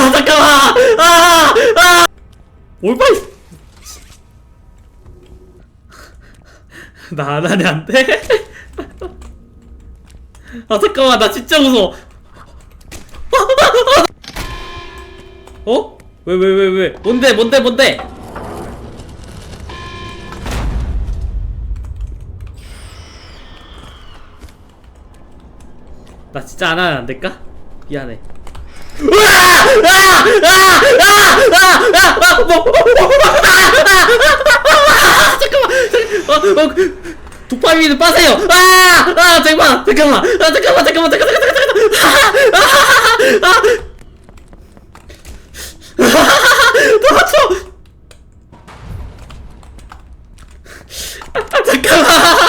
아 잠깐만. 아아. 올바이. 나 안 하네 안돼? 아 잠깐만. 나 진짜 무서워. 어? 왜 왜 왜 왜? 뭔데 뭔데 뭔데? 나 진짜 안 하면 안 될까? 미안해. 잠깐만, 어, 도파민을 빠세요. 아, 아, 잠깐만, 잠깐만, 아, 잠깐만, 잠깐만, 잠깐만, 잠깐만, 잠깐만. 아, 도망쳐. 잠깐만.